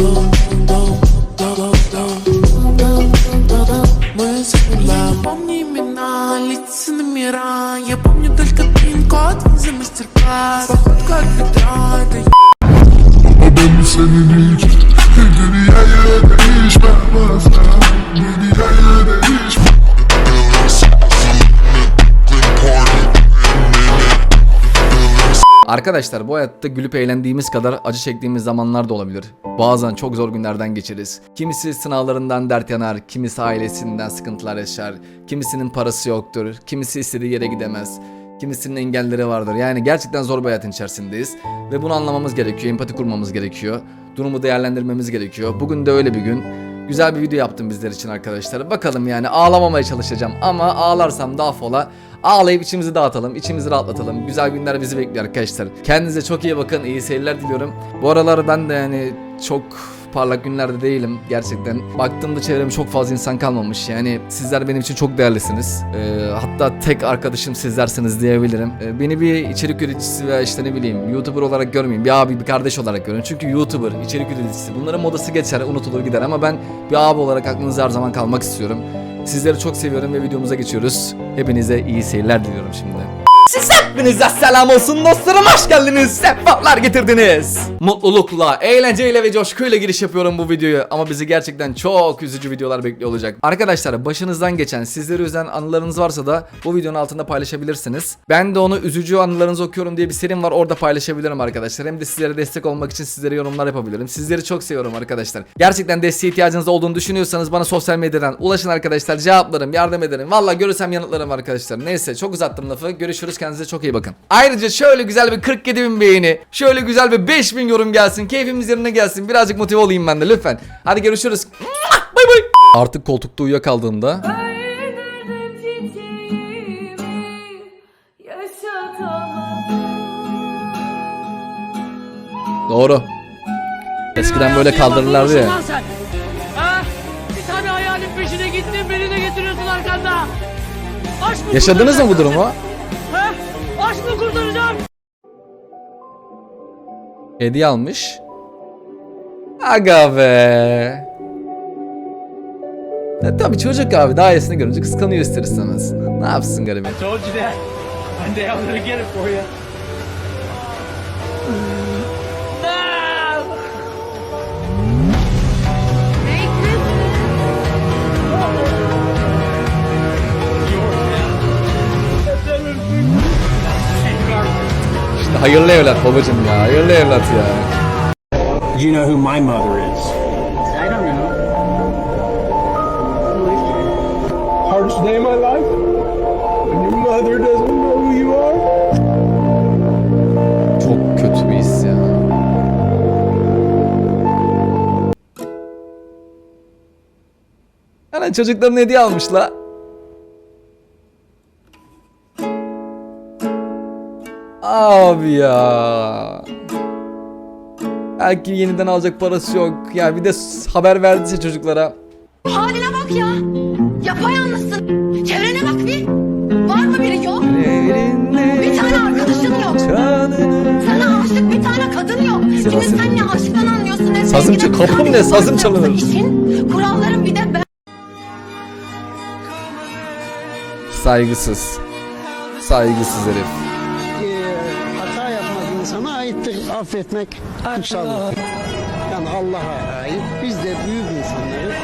Мы Arkadaşlar bu hayatta gülüp eğlendiğimiz kadar acı çektiğimiz zamanlar da olabilir. Bazen çok zor günlerden geçeriz. Kimisi sınavlarından dert yanar, kimisi ailesinden sıkıntılar yaşar, kimisinin parası yoktur, kimisi istediği yere gidemez. Kimisinin engelleri vardır. Yani gerçekten zor bir hayatın içerisindeyiz. Ve bunu anlamamız gerekiyor, empati kurmamız gerekiyor. Durumu değerlendirmemiz gerekiyor. Bugün de öyle bir gün. Güzel bir video yaptım bizler için arkadaşlar. Bakalım yani ağlamamaya çalışacağım ama ağlarsam da affola. Ağlayıp içimizi dağıtalım, içimizi rahatlatalım. Güzel günler bizi bekliyor arkadaşlar. Kendinize çok iyi bakın, iyi seyirler diliyorum. Bu aralar ben de yani çok parlak günlerde değilim gerçekten. Baktığımda çevremde çok fazla insan kalmamış. Yani sizler benim için çok değerlisiniz. Ee, hatta tek arkadaşım sizlersiniz diyebilirim. Ee, beni bir içerik üreticisi veya işte ne bileyim YouTuber olarak görmeyin. Bir abi, bir kardeş olarak görün. Çünkü YouTuber, içerik üreticisi bunların modası geçer, unutulur gider ama ben bir abi olarak aklınızda her zaman kalmak istiyorum. Sizleri çok seviyorum ve videomuza geçiyoruz. Hepinize iyi seyirler diliyorum şimdi. Siz hepinize selam olsun dostlarım hoş geldiniz sefalar getirdiniz. Mutlulukla, eğlenceyle ve coşkuyla giriş yapıyorum bu videoyu Ama bizi gerçekten çok üzücü videolar bekliyor olacak. Arkadaşlar başınızdan geçen sizleri üzen anılarınız varsa da bu videonun altında paylaşabilirsiniz. Ben de onu üzücü anılarınızı okuyorum diye bir serim var orada paylaşabilirim arkadaşlar. Hem de sizlere destek olmak için sizlere yorumlar yapabilirim. Sizleri çok seviyorum arkadaşlar. Gerçekten desteğe ihtiyacınız olduğunu düşünüyorsanız bana sosyal medyadan ulaşın arkadaşlar. Cevaplarım, yardım ederim. Valla görürsem yanıtlarım arkadaşlar. Neyse çok uzattım lafı. Görüşürüz kendinize çok iyi bakın. Ayrıca şöyle güzel bir 47 bin beğeni Şöyle güzel bir 5 bin yorum gelsin Keyfimiz yerine gelsin. Birazcık motive olayım ben de lütfen. Hadi görüşürüz. Bay bay Artık koltukta uyuyakaldığımda Doğru. Eskiden böyle kaldırırlardı ya? Bir tane hayalin peşine gittin beni de getiriyorsun arkanda. Yaşadınız mı bu durumu? Hediye almış Aga be ya tabii çocuk abi daha iyisini görünce kıskanıyor ister istemez. Ne yapsın garibim? Told you that. One day I'm gonna get it for you. Hayırlı evlat babacım ya. Hayırlı evlat ya. Do you know who my mother is? I don't know. Hardest day of my life? When your mother doesn't know who you are? Çok kötü bir his ya. Ana çocukların hediye almış la. Abi ya. Belki yeniden alacak parası yok. Ya bir de haber verdiyse çocuklara. Haline bak ya. Yapayalnızsın. Çevrene bak bir. Var mı biri yok? Bir tane arkadaşın yok. Sana aşık bir tane kadın yok. Sırası. sen ne aşktan anlıyorsun ne Sazım sevgiden, çal- kapım ne? Sazım çalınır. işin, kuralların bir de ben. Saygısız. Saygısız herif. Affetmek kutsallık. Yani Allah'a ait. Biz de büyük insanlarız.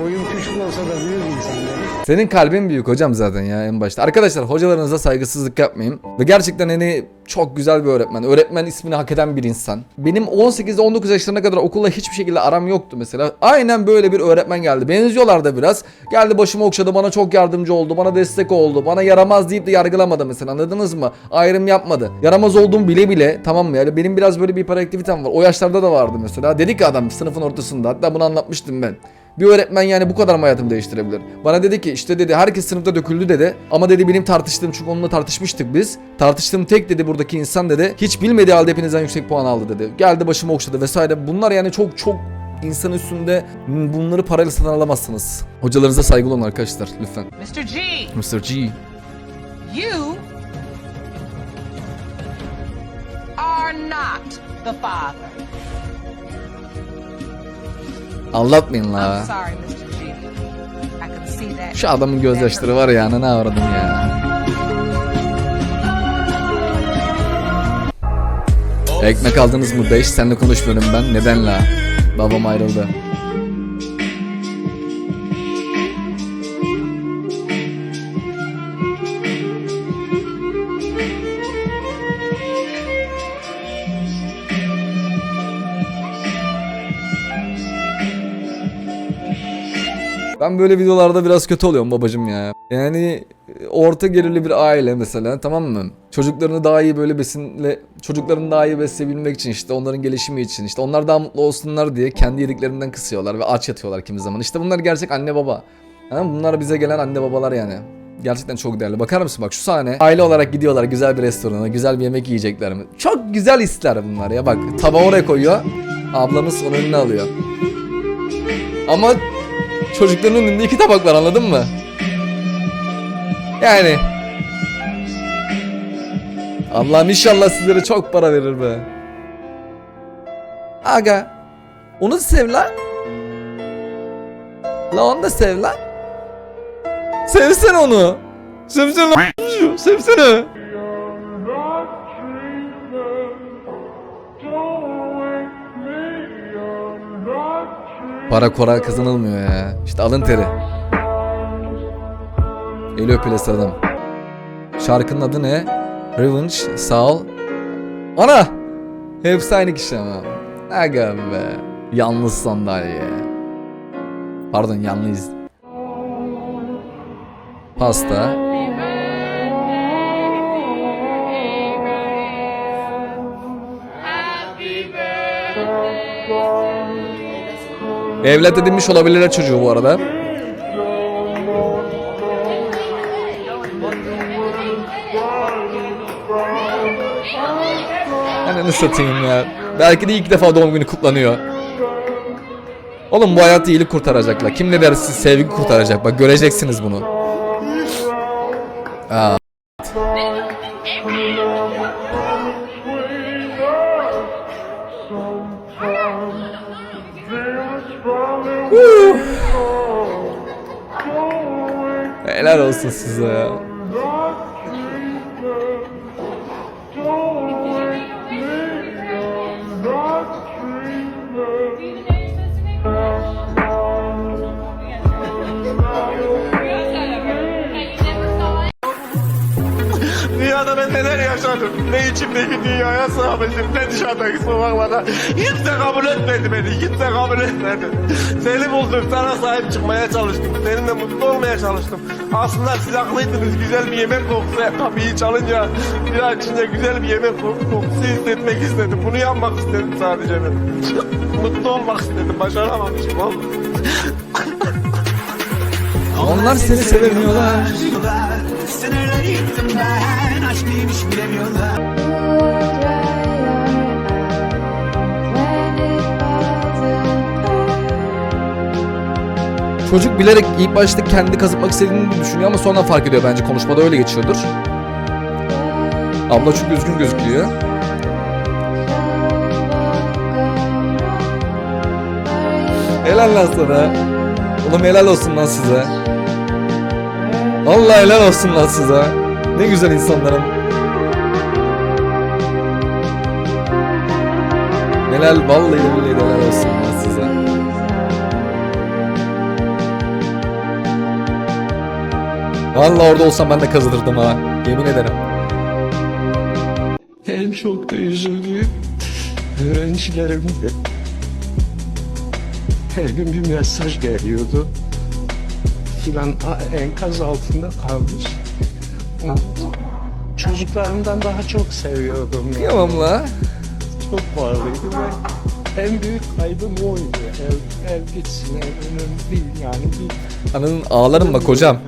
Boyun küçük olsa da büyük insanlarız. Senin kalbin büyük hocam zaten ya en başta. Arkadaşlar hocalarınıza saygısızlık yapmayın. Ve gerçekten hani çok güzel bir öğretmen. Öğretmen ismini hak eden bir insan. Benim 18'de 19 yaşlarına kadar okulla hiçbir şekilde aram yoktu mesela. Aynen böyle bir öğretmen geldi. Benziyorlar da biraz. Geldi başımı okşadı bana çok yardımcı oldu. Bana destek oldu. Bana yaramaz deyip de yargılamadı mesela anladınız mı? Ayrım yapmadı. Yaramaz olduğum bile bile tamam mı? Yani benim biraz böyle bir hiperaktivitem var. O yaşlarda da vardı mesela. Dedi ki adam sınıfın ortasında. Hatta bunu anlatmıştım ben. Bir öğretmen yani bu kadar mı hayatımı değiştirebilir? Bana dedi ki işte dedi herkes sınıfta döküldü dedi. Ama dedi benim tartıştığım çünkü onunla tartışmıştık biz. Tartıştığım tek dedi buradaki insan dedi. Hiç bilmediği halde hepinizden yüksek puan aldı dedi. Geldi başımı okşadı vesaire. Bunlar yani çok çok insan üstünde bunları parayla satın alamazsınız. Hocalarınıza saygılı olun arkadaşlar lütfen. Mr. G, Mr. G. you are not the father. Anlatmayın la. Şu adamın gözyaşları var ya ne avradım ya. Ekmek aldınız mı 5 senle konuşmuyorum ben neden la? Babam ayrıldı. Ben böyle videolarda biraz kötü oluyorum babacım ya. Yani e, orta gelirli bir aile mesela tamam mı? Çocuklarını daha iyi böyle besinle çocuklarını daha iyi besleyebilmek için işte onların gelişimi için işte onlar daha mutlu olsunlar diye kendi yediklerinden kısıyorlar ve aç yatıyorlar kimi zaman. İşte bunlar gerçek anne baba. Ha, bunlar bize gelen anne babalar yani. Gerçekten çok değerli. Bakar mısın bak şu sahne. Aile olarak gidiyorlar güzel bir restorana, güzel bir yemek yiyecekler mi? Çok güzel hisler bunlar ya bak. Tabağı oraya koyuyor. Ablamız onun önüne alıyor. Ama çocukların önünde iki tabak var anladın mı? Yani. Allah'ım inşallah sizlere çok para verir be. Aga. Onu sev lan. La onu da sev lan. Sevsene onu. Sevsene lan. Sevsene. Para kora kazanılmıyor ya. İşte alın teri. Eli öpüle sıradım. Şarkının adı ne? Revenge, sağ ol. Ana! Hepsi aynı kişi ama. Aga be. Yalnız sandalye. Pardon yalnız. Pasta. Evlat edinmiş olabilirler çocuğu bu arada. Ananı satayım ya. Belki de ilk defa doğum günü kutlanıyor. Oğlum bu hayat iyilik kurtaracaklar. Kim ne dersi sevgi kurtaracak. Bak göreceksiniz bunu. Aa. Helal olsun size ya. Ben neler yaşadım. Ne içimdeki dünyaya sığabildim. Ne dışarıdaki sokaklara. Kimse kabul etmedi beni. Kimse kabul etmedi. Seni buldum. Sana sahip çıkmaya çalıştım. Seninle mutlu olmaya çalıştım. Aslında siz haklıydınız. Güzel bir yemek kokusu kapıyı çalınca bir an içinde güzel bir yemek koku- kokusu hissetmek istedim. Bunu yapmak istedim sadece ben. mutlu olmak istedim. Başaramamışım. Onlar seni sevemiyorlar. Çocuk bilerek ilk başta kendi kazıtmak istediğini düşünüyor ama sonra fark ediyor bence konuşmada öyle geçiyordur. Abla çok üzgün gözüküyor. Helal lan sana. Oğlum helal olsun lan size. Vallahi helal olsun lan size. Ne güzel insanlarım. Helal vallahi billahi helal olsun lan size. Vallahi orada olsam ben de kazıtırdım ha. Yemin ederim. En çok da üzüldüğüm öğrencilerimdi. Her gün bir mesaj geliyordu. Filan enkaz altında kalmış. Çocuklarımdan daha çok seviyordum. ya. Yamam la. Çok varlıydı ve en büyük kaybım oydu. Ev, ev gitsin, ev önemli değil yani. Bir, Ananın ağlarım bak hocam.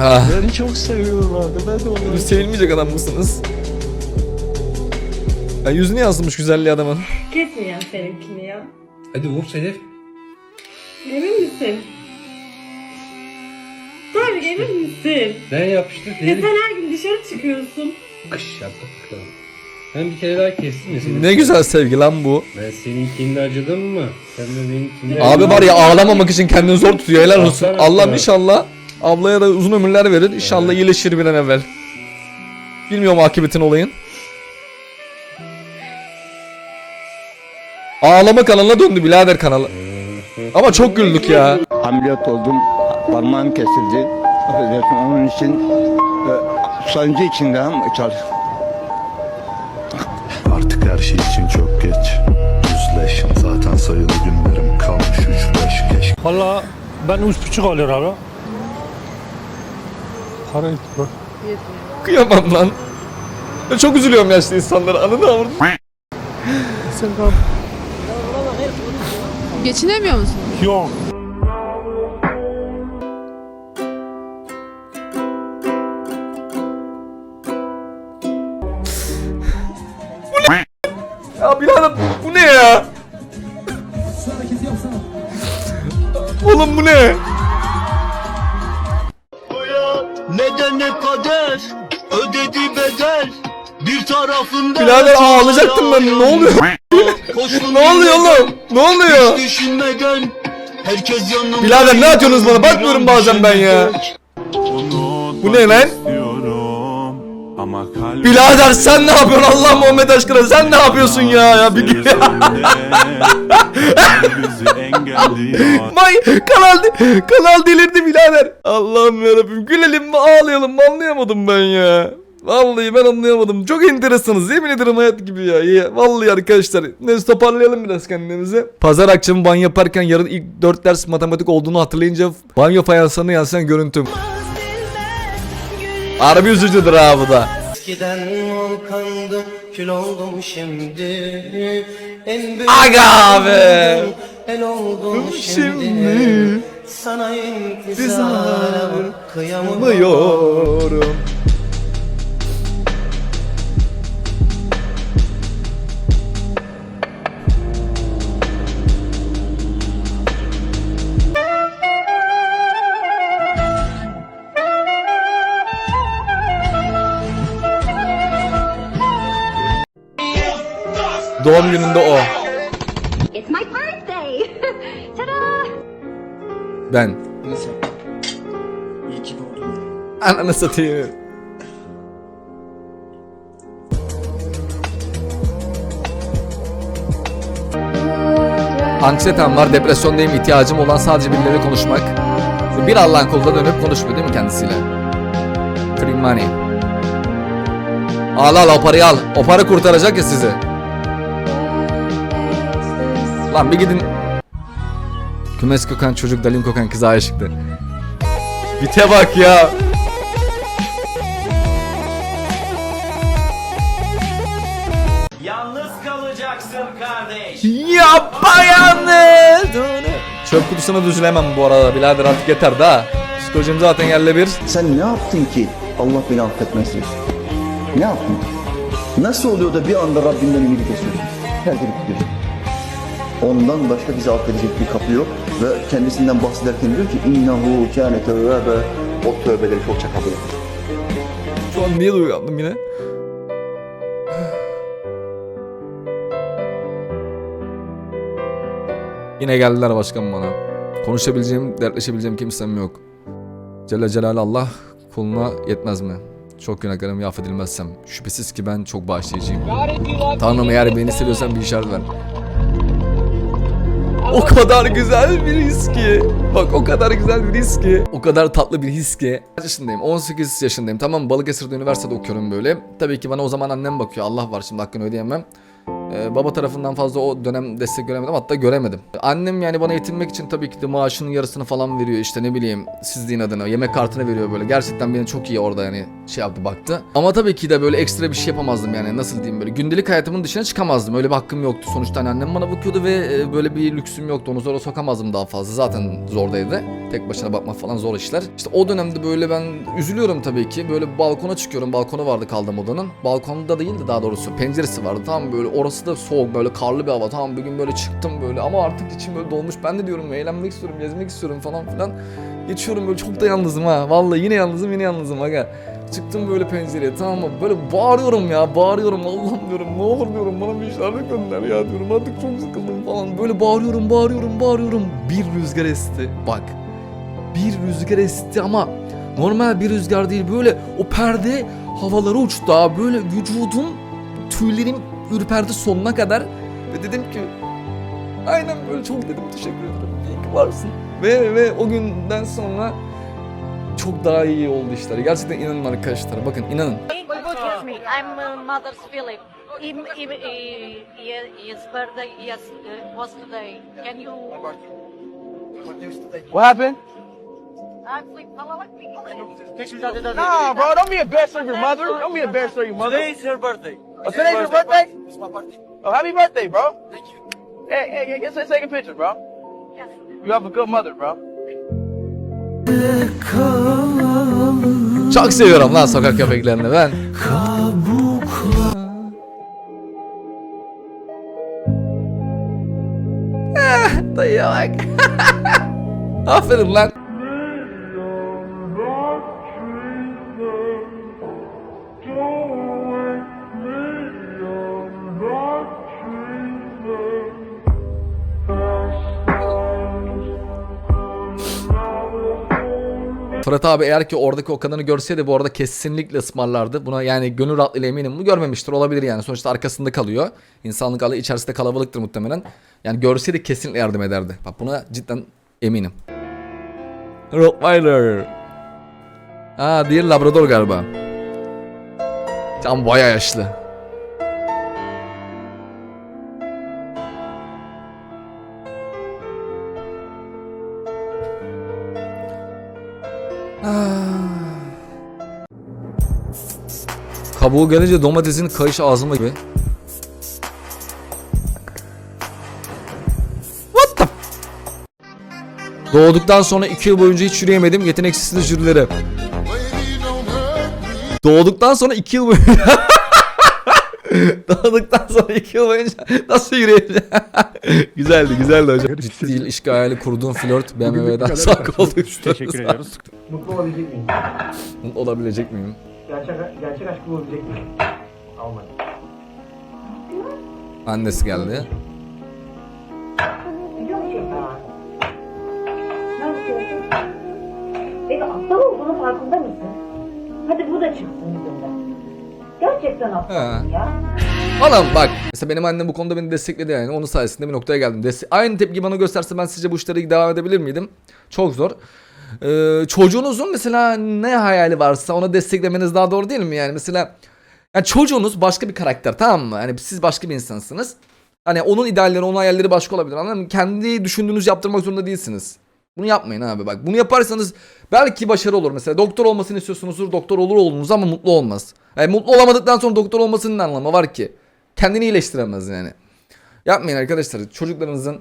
Ah. beni çok seviyorlardı. Ben de onları sevilmeyecek adam mısınız? Ya yüzünü yansımış güzelliği adamın. Kesmeyen seninkini ya. Hadi vur Sedef. Emin misin? Tarık emin misin? Ne yapıştır? Ya sen her gün dışarı çıkıyorsun. Kış yaptık bakalım. Ben bir kere daha kestim ya seni. Ne güzel sevgi lan bu. Ben seninkinde acıdım mı? Sen de benimkinde Abi var ya ağlamamak için kendini zor tutuyor helal olsun. Baksana Allah'ım şuna. inşallah ablaya da uzun ömürler verir. İnşallah iyileşir bir an evvel. Bilmiyorum akıbetin olayın. Ağlama kanalına döndü birader kanalı. Ama çok güldük ya. Ameliyat oldum. Parmağım kesildi. Affedersin onun için e, sancı içinde ama çalış. Artık her şey için çok geç Yüzleş zaten sayılı günlerim kalmış 3-5 geç Valla ben üç buçuk alıyor abi. Para bak. Kıyamam lan. Ya çok üzülüyorum yaşlı insanlara. Anladın mı? Geçinemiyor musun? Yok. Ben. Ne oluyor? ne oluyor oğlum? Ne oluyor? düşünmeden herkes yanımda Birader ne atıyorsunuz bana? Bakmıyorum bazen ben ya. Bu ne lan? Birader sen ne yapıyorsun Allah Muhammed aşkına sen ne yapıyorsun ya ya bir Vay kanal kanal delirdi birader. Allah'ım yarabbim gülelim mi ağlayalım mı anlayamadım ben ya. Vallahi ben anlayamadım. Çok enteresanız yemin ederim hayat gibi ya. Vallahi arkadaşlar. Neyse toparlayalım biraz kendimizi. Pazar akşamı banyo yaparken yarın ilk 4 ders matematik olduğunu hatırlayınca banyo fayanslarına yansıyan görüntüm. Harbi üzücüdür ha bu da. Eskiden volkandım kül oldum şimdi en büyük Aga abi. el oldum Şimdi sana Bizar intizar Doğum gününde o. It's my birthday. Ta-da! Ben. Ananı satayım. Anksiyetem var, depresyondayım, ihtiyacım olan sadece birileriyle konuşmak. Bir Allah'ın koluna dönüp konuşmuyor değil mi kendisiyle? Free money. Al al o parayı al. O para kurtaracak ya sizi. Lan bir gidin. Kümes kokan çocuk dalin kokan kıza aşıktı. Bite bak ya. Yalnız kalacaksın kardeş. Yapayalnız. Çöp kutusuna düzülemem bu arada birader artık yeter daha. Psikolojim zaten yerle bir. Sen ne yaptın ki Allah beni affetmesin? Ne yaptın? Nasıl oluyor da bir anda Rabbinden ümidi kesiyorsun? Terk edip gidiyorsun. Ondan başka bizi affedecek bir kapı yok ve kendisinden bahsederken diyor ki innehu kâne tevvâbe o tövbeleri çokça kabul eder. Şu an niye uyandım yine? Yine geldiler başkan bana. Konuşabileceğim, dertleşebileceğim kimsem yok. Celle Celal Allah kuluna yetmez mi? Çok günahkarım affedilmezsem. Şüphesiz ki ben çok bağışlayıcıyım. Tanrım eğer beni seviyorsan bir işaret ver. O kadar güzel bir his ki. Bak o kadar güzel bir his ki. O kadar tatlı bir his ki. Kaç yaşındayım? 18 yaşındayım. Tamam Balıkesir'de üniversitede okuyorum böyle. Tabii ki bana o zaman annem bakıyor. Allah var şimdi hakkını ödeyemem. Ee, baba tarafından fazla o dönem destek göremedim hatta göremedim. Annem yani bana yetinmek için tabii ki de maaşının yarısını falan veriyor işte ne bileyim sizliğin adına yemek kartını veriyor böyle. Gerçekten beni çok iyi orada yani şey yaptı baktı. Ama tabii ki de böyle ekstra bir şey yapamazdım yani nasıl diyeyim böyle gündelik hayatımın dışına çıkamazdım. Öyle bir hakkım yoktu. Sonuçta hani annem bana bakıyordu ve e, böyle bir lüksüm yoktu. Onu zora sokamazdım daha fazla. Zaten zordaydı. Tek başına bakmak falan zor işler. İşte o dönemde böyle ben üzülüyorum tabii ki. Böyle balkona çıkıyorum. Balkonu vardı kaldığım odanın. Balkonda değildi daha doğrusu. Penceresi vardı. Tam böyle orası havası da soğuk böyle karlı bir hava. Tamam bir gün böyle çıktım böyle ama artık içim böyle dolmuş. Ben de diyorum eğlenmek istiyorum, gezmek istiyorum falan filan. Geçiyorum böyle çok da yalnızım ha. Vallahi yine yalnızım yine yalnızım aga. Çıktım böyle pencereye tamam mı? Böyle bağırıyorum ya bağırıyorum Allah'ım diyorum ne olur diyorum bana bir işaret gönder ya diyorum artık çok sıkıldım falan. Böyle bağırıyorum bağırıyorum bağırıyorum. Bir rüzgar esti bak. Bir rüzgar esti ama normal bir rüzgar değil böyle o perde havalara uçtu abi. Böyle vücudum tüylerim ürperdi sonuna kadar. Ve dedim ki aynen böyle çok dedim teşekkür ederim. İyi ki varsın. Ve, ve o günden sonra çok daha iyi oldu işler. Gerçekten inanın arkadaşlar. Bakın inanın. Excuse me, I'm uh, Mother Philip. Him, him, he- his birthday yes, was today. Can you... What happened? I'm like, Nah, bro, don't be embarrassed of your mother. Don't be embarrassed of your mother. Today's her birthday. Oh, today's your birthday? It's my birthday. Oh, happy birthday, bro. Thank you. Hey, hey, hey, let's take a picture, bro. Yes. You have a good mother, bro. Çok seviyorum lan sokak köpeklerini ben. Eh, Dayıya bak. Aferin lan. Fırat abi eğer ki oradaki o kadını görseydi bu arada kesinlikle ısmarlardı. Buna yani gönül rahatlığıyla eminim. Bu görmemiştir olabilir yani. Sonuçta arkasında kalıyor. İnsanlık alı içerisinde kalabalıktır muhtemelen. Yani görseydi kesinlikle yardım ederdi. Bak buna cidden eminim. Rottweiler. Ha diğer Labrador galiba. Tam baya yaşlı. Kabuğu gelince domatesin kayış ağzıma gibi. What the? Doğduktan sonra 2 yıl boyunca hiç yürüyemedim. Yeteneksizsiniz jürilere. Doğduktan sonra 2 yıl boyunca... Doğduktan sonra 2 yıl boyunca nasıl yürüyeceğim? güzeldi güzeldi hocam. Ciddi değil işgali kurduğun flört BMW'den sağ koltuk Teşekkür ediyoruz. Mutlu olabilecek miyim? Mutlu olabilecek miyim? Gerçek, gerçek aşkı bulabilecek miyim? Almadım. Annesi geldi. Biliyor musun ben? Ne yapıyorsun? Peki aptal olduğunun farkında mısın? Hadi bu da çıksın yüzünden. Gerçekten aptalsın He. ya. Falan bak. Mesela benim annem bu konuda beni destekledi yani. Onun sayesinde bir noktaya geldim. Deste- Aynı tepki bana gösterse ben sizce bu işlere devam edebilir miydim? Çok zor. Ee, çocuğunuzun mesela ne hayali varsa ona desteklemeniz daha doğru değil mi? Yani mesela yani çocuğunuz başka bir karakter tamam mı? Yani siz başka bir insansınız. Hani onun idealleri, onun hayalleri başka olabilir. Anladın mı? Kendi düşündüğünüz yaptırmak zorunda değilsiniz. Bunu yapmayın abi bak. Bunu yaparsanız belki başarı olur. Mesela doktor olmasını istiyorsunuzdur. Doktor olur olunuz ama mutlu olmaz. Yani mutlu olamadıktan sonra doktor olmasının ne anlamı var ki? Kendini iyileştiremez yani. Yapmayın arkadaşlar. Çocuklarınızın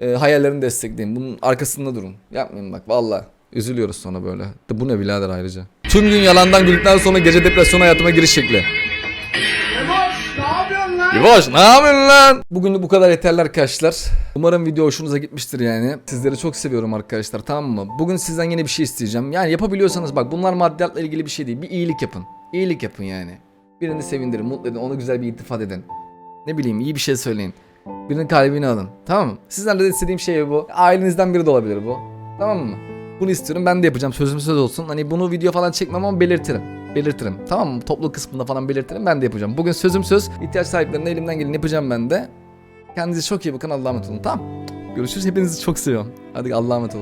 e, hayallerini destekleyin. Bunun arkasında durun. Yapmayın bak valla. Üzülüyoruz sonra böyle. De bu ne birader ayrıca. Tüm gün yalandan güldükten sonra gece depresyon hayatıma giriş şekli. Yavaş ne yapıyorsun lan? Bugünlük bu kadar yeterli arkadaşlar. Umarım video hoşunuza gitmiştir yani. Sizleri çok seviyorum arkadaşlar tamam mı? Bugün sizden yine bir şey isteyeceğim. Yani yapabiliyorsanız bak bunlar maddiyatla ilgili bir şey değil. Bir iyilik yapın. İyilik yapın yani. Birini sevindirin, mutlu edin, ona güzel bir iltifat edin. Ne bileyim iyi bir şey söyleyin. Birinin kalbini alın. Tamam mı? Sizlerle de istediğim şey bu. Ailenizden biri de olabilir bu. Tamam mı? Bunu istiyorum ben de yapacağım sözüm söz olsun. Hani bunu video falan çekmem ama belirtirim. Belirtirim. Tamam mı? Toplu kısmında falan belirtirim. Ben de yapacağım. Bugün sözüm söz. İhtiyaç sahiplerine elimden geleni yapacağım ben de. Kendinize çok iyi bakın. Allah'a emanet olun. Tamam. Görüşürüz. Hepinizi çok seviyorum. Hadi Allah'a emanet olun.